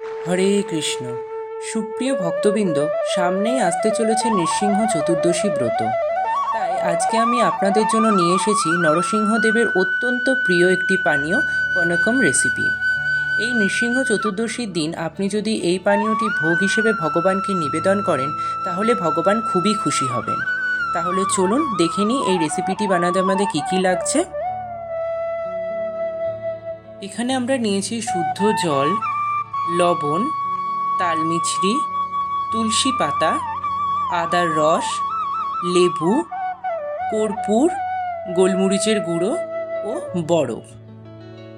হরে কৃষ্ণ। সুপ্রিয় ভক্তবৃন্দ, সামনেই আসতে চলেছে নৃসিংহ চতুর্দশী ব্রত। তাই আজকে আমি আপনাদের জন্য নিয়ে এসেছি নরসিংহদেবের অত্যন্ত প্রিয় একটি পানীয় পনকম রেসিপি। এই নৃসিংহ চতুর্দশীর দিন আপনি যদি এই পানীয়টি ভোগ হিসেবে ভগবানকে নিবেদন করেন, তাহলে ভগবান খুবই খুশি হবেন। তাহলে চলুন দেখে নিই এই রেসিপিটি বানাতে আমাদের কী কী লাগছে। এখানে আমরা নিয়েছি শুদ্ধ জল লবণ, তালমিছরি, তুলসী পাতা, আদার রস, লেবু, কর্পূর, গোলমরিচের গুঁড়ো ও বরফ।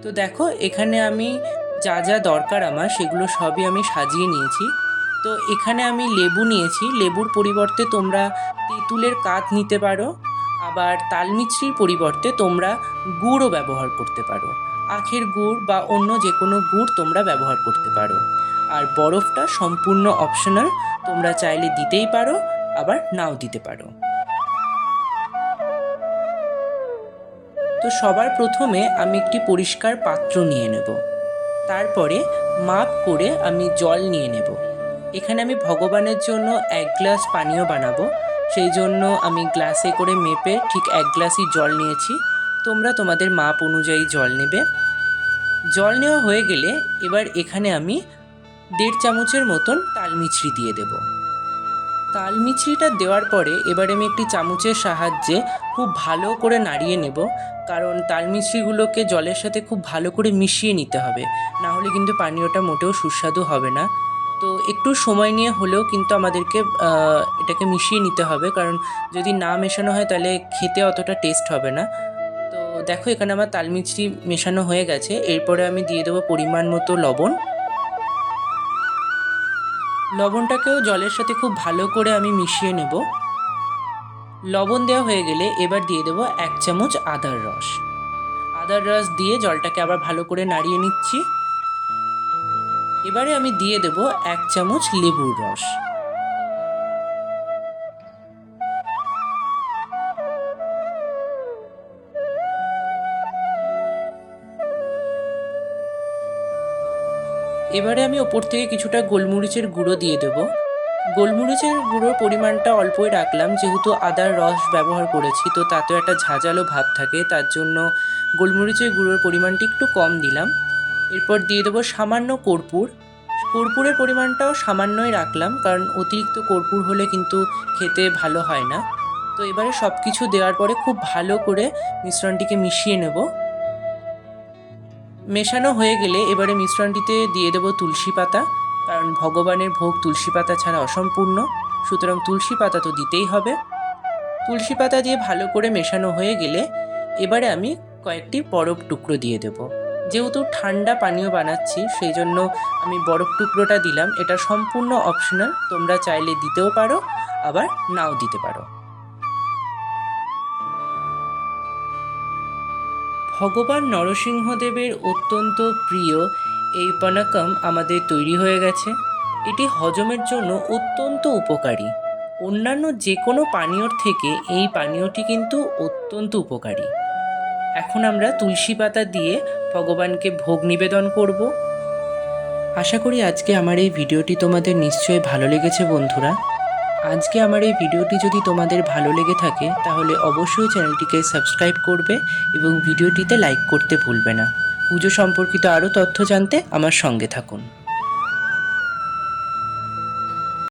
তো দেখো, এখানে আমি যা যা দরকার আমার, সেগুলো সবই আমি সাজিয়ে নিয়েছি। তো এখানে আমি লেবু নিয়েছি। লেবুর পরিবর্তে তোমরা তেঁতুলের কাঠ নিতে পারো। আবার তালমিছরির পরিবর্তে তোমরা গুড়ও ব্যবহার করতে পারো। আখের গুড় বা অন্য যে কোনো গুড় তোমরা ব্যবহার করতে পারো। আর বরফটা সম্পূর্ণ অপশনাল তোমরা চাইলে দিতেই পারো, আবার নাও দিতে পারো। তো সবার প্রথমে আমি একটি পরিষ্কার পাত্র নিয়ে নেব। তারপরে মাপ করে আমি জল নিয়ে নেব। এখানে আমি ভগবানের জন্য এক গ্লাস পানীয় বানাবো। সেই জন্য আমি গ্লাসে করে মেপে ঠিক এক গ্লাসই জল নিয়েছি। তোমরা তোমাদের মাপ অনুযায়ী জল নেবে। জল নেওয়া হয়ে গেলে এবার এখানে আমি দেড় চামচের মতন তালমিছরি দিয়ে দেব। তালমিছরিটা দেওয়ার পরে এবার আমি একটি চামচের সাহায্যে খুব ভালো করে নাড়িয়ে নেব, কারণ তালমিছরিগুলোকে জলের সাথে খুব ভালো করে মিশিয়ে নিতে হবে, না হলে কিন্তু পানীয়টা মোটেও সুস্বাদু হবে না। তো একটু সময় নিয়ে হলেও কিন্তু আমাদেরকে এটাকে মিশিয়ে নিতে হবে, কারণ যদি না মেশানো হয় তাহলে খেতে অতটা টেস্ট হবে না। দেখো, এখানে আমার তালমিছরি মেশানো হয়ে গেছে। এরপরে আমি দিয়ে দেবো পরিমাণ মতো লবণ। লবণটাকেও জলের সাথে খুব ভালো করে আমি মিশিয়ে নেব। লবণ দেওয়া হয়ে গেলে এবার দিয়ে দেবো এক চামচ আদার রস। আদার রস দিয়ে জলটাকে আবার ভালো করে নাড়িয়ে নিচ্ছি। এবারে আমি দিয়ে দেব এক চামচ লেবুর রস। এবারে আমি ওপর থেকে কিছুটা গোলমরিচের গুঁড়ো দিয়ে দেব। গোলমরিচের গুঁড়োর পরিমাণটা অল্পই রাখলাম, যেহেতু আদার রস ব্যবহার করেছি, তো তাতেও একটা ঝাঁঝালো ভাব থাকে, তার জন্য গোলমরিচের গুঁড়োর পরিমাণটি একটু কম দিলাম। এরপর দিয়ে দেবো সামান্য কর্পূর। কর্পূরের পরিমাণটাও সামান্যই রাখলাম, কারণ অতিরিক্ত কর্পূর হলে কিন্তু খেতে ভালো হয় না। তো এবারে সব কিছু দেওয়ার পরে খুব ভালো করে মিশ্রণটিকে মিশিয়ে নেব। মেশানো হয়ে গেলে এবারে মিশ্রণটিতে দিয়ে দেবো তুলসী পাতা, কারণ ভগবানের ভোগ তুলসী পাতা ছাড়া অসম্পূর্ণ, সুতরাং তুলসী পাতা তো দিতেই হবে। তুলসী পাতা দিয়ে ভালো করে মেশানো হয়ে গেলে এবারে আমি কয়েকটি বরফ টুকরো দিয়ে দেব। যেহেতু ঠান্ডা পানীয় বানাচ্ছি সেই জন্য আমি বরফ টুকরোটা দিলাম। এটা সম্পূর্ণ অপশনাল তোমরা চাইলে দিতেও পারো, আবার নাও দিতে পারো। ভগবান নরসিংহদেবের অত্যন্ত প্রিয় এই পানাকম আমাদের তৈরি হয়ে গেছে। এটি হজমের জন্য অত্যন্ত উপকারী। অন্যান্য যে কোনো পানীয়র থেকে এই পানীয়টি কিন্তু অত্যন্ত উপকারী। এখন আমরা তুলসী পাতা দিয়ে ভগবানকে ভোগ নিবেদন করব। আশা করি আজকে আমার এই ভিডিওটি তোমাদের নিশ্চয়ই ভালো লেগেছে বন্ধুরা। আজকে আমার এই ভিডিওটি যদি তোমাদের ভালো লেগে থাকে, তাহলে অবশ্যই চ্যানেলটিকে সাবস্ক্রাইব করবে এবং ভিডিওটিতে লাইক করতে ভুলবে না। পুজো সম্পর্কিত আরও তথ্য জানতে আমার সঙ্গে থাকুন।